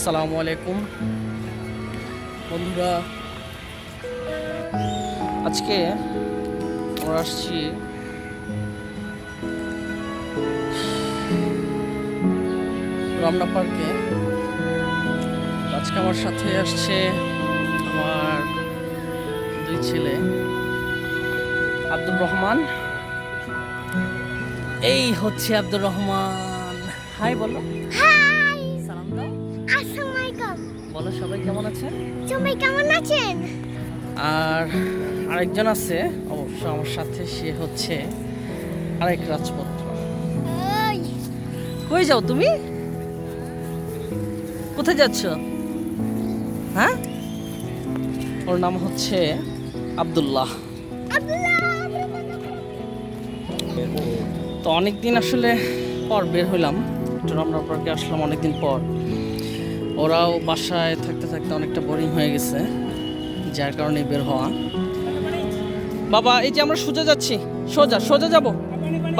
আসসালামু আলাইকুম। বন্ধুরা, আজকে আমরা আসছি রমনা পার্কে। আজকে আমার সাথে আসছে আমার দুই ছেলে, আব্দুর রহমান। এই হচ্ছে আব্দুর রহমান। হাই বলো। হাই। বলো সবাই কেমন আছে সবাই কেমন আছেন? আর আরেকজন আছে অবশ্য আমার সাথে সে হচ্ছে আরেক রাজপুত্র। কই যাও তুমি? কোথায় যাচ্ছ? হ্যাঁ? ওর নাম হচ্ছে আবদুল্লাহ। তো অনেকদিন আসলে পর বের হইলাম। একটু রমনা পার্কে আসলাম অনেকদিন পর। ওরাও বাসায় থাকতে থাকতে অনেকটা বোরিং হয়ে গেছে যার কারণে বের হওয়া। বাবা এই যে আমরা সোজা যাচ্ছি সোজা সোজা যাব।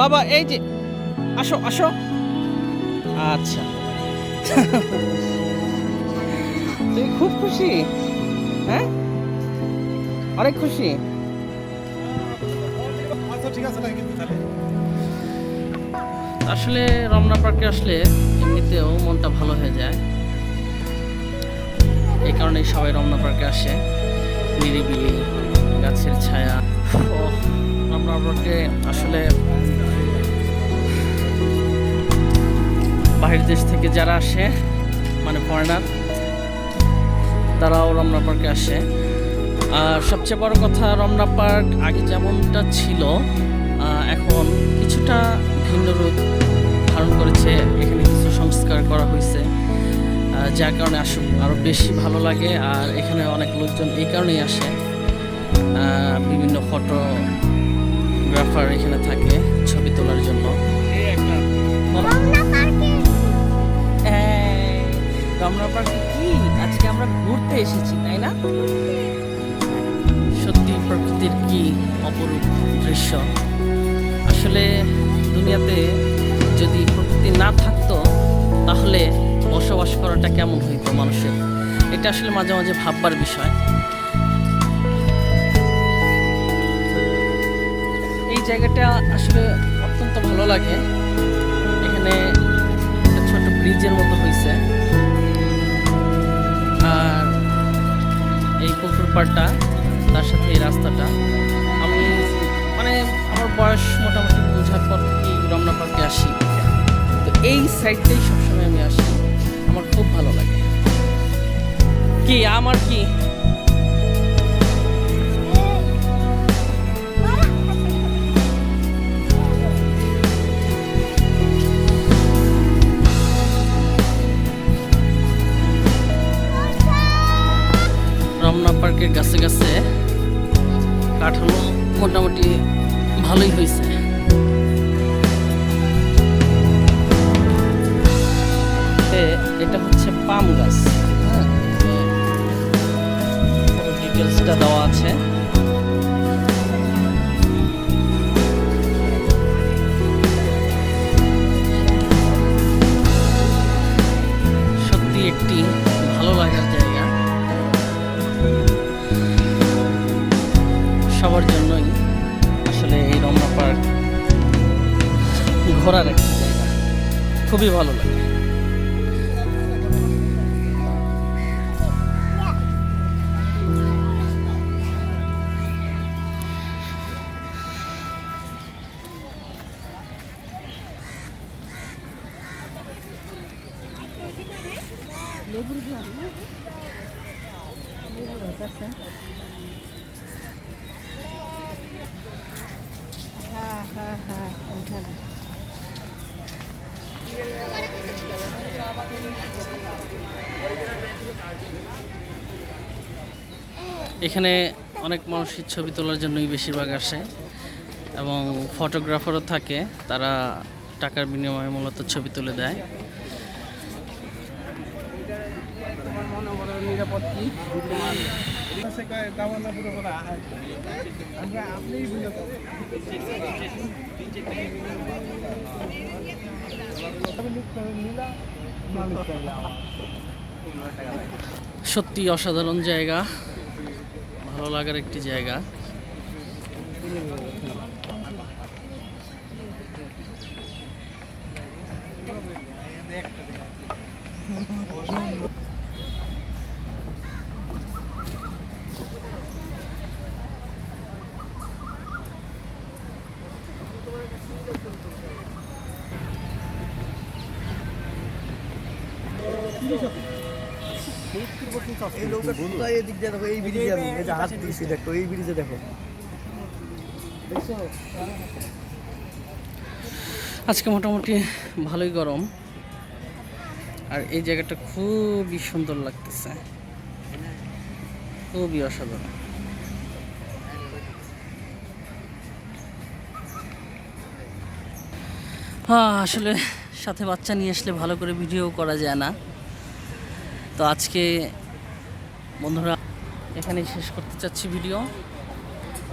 বাবা এই যে আসো আসো। আচ্ছা। তুই খুব খুশি? হ্যাঁ? অনেক খুশি? আচ্ছা আসলে রমনা পার্কে আসলে এমনিতেও মনটা ভালো হয়ে যায়। এই কারণেই সবাই রমনা পার্কে আসে। নিরিবিলি গাছের ছায়া। রমনা পার্কে আসলে বাহির দেশ থেকে যারা আসে মানে ফরেনার তারাও রমনা পার্কে আসে। আর সবচেয়ে বড় কথা, রমনা পার্ক আগে যেমনটা ছিল এখন কিছুটা ভিন্ন রূপ ধারণ করেছে। এখানে কিছু সংস্কার করা হয়েছে। যার কারণে আসুক আরও বেশি ভালো লাগে। আর এখানে অনেক লোকজন এই কারণেই আসে। বিভিন্ন ফটোগ্রাফার এখানে থাকে ছবি তোলার জন্য। রমনা পার্কে কি? আজকে আমরা ঘুরতে এসেছি, তাই না? সত্যি প্রকৃতির কি অপরূপ দৃশ্য। আসলে দুনিয়াতে যদি প্রকৃতি না থাকতো, তাহলে বসবাস করাটা কেমন হইতো মানুষের? এটা আসলে মাঝে মাঝে ভাববার বিষয়। এই জায়গাটা আসলে অত্যন্ত ভালো লাগে। এখানে একটা ছোট ব্রিজের মতো হয়েছে আর এই পুকুর পাড়টা তার সাথে এই রাস্তাটা। আমি মানে আমার বয়স মোটামুটি বোঝার পর থেকেই রমনা পার্কে আসি। তো এই সাইডটাই সবসময় আমি আসি। আমার খুব ভালো লাগে। কি, আমার কি? রমনা পার্কের গাছে গাছে কাঠামো মোটামুটি ভালোই হয়েছে। এ- এটা হচ্ছে পাম গাছ। হ্যাঁ? ডিটেলসটা দেওয়া আছে। সত্যি একটি ভালো লাগার জায়গা। সবার জন্যই আসলে এই রমনা পার্ক ঘোরার একটি জায়গা। খুবই ভালো লাগে। এখানে অনেক মানুষের ছবি তোলার জন্যই বেশিরভাগ আসে এবং ফটোগ্রাফারও থাকে, তারা টাকার বিনিময়ে মূলত ছবি তুলে দেয়। করা আমরা সত্যি অসাধারণ জায়গা। ভালো লাগার একটি জায়গা। এই লোকটা কোথায় এদিক দিয়ে দেখো এই ব্রিজে আমি এই যে হাত দিয়েছি দেখো এই ব্রিজে দেখো। আজকে মোটামুটি ভালোই গরম। আর এই জায়গাটা খুবই সুন্দর লাগতেছে। খুবই অসাধারণ। হ্যাঁ আসলে সাথে বাচ্চা নিয়ে আসলে ভালো করে ভিডিও করা যায় না। তো আজকে বন্ধুরা এখানেই শেষ করতে চাচ্ছি ভিডিও।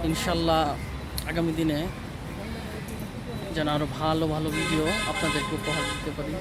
ইনশাল্লাহ আগামী দিনে যেন আরও ভালো ভালো ভিডিও আপনাদেরকে উপহার দিতে পারি।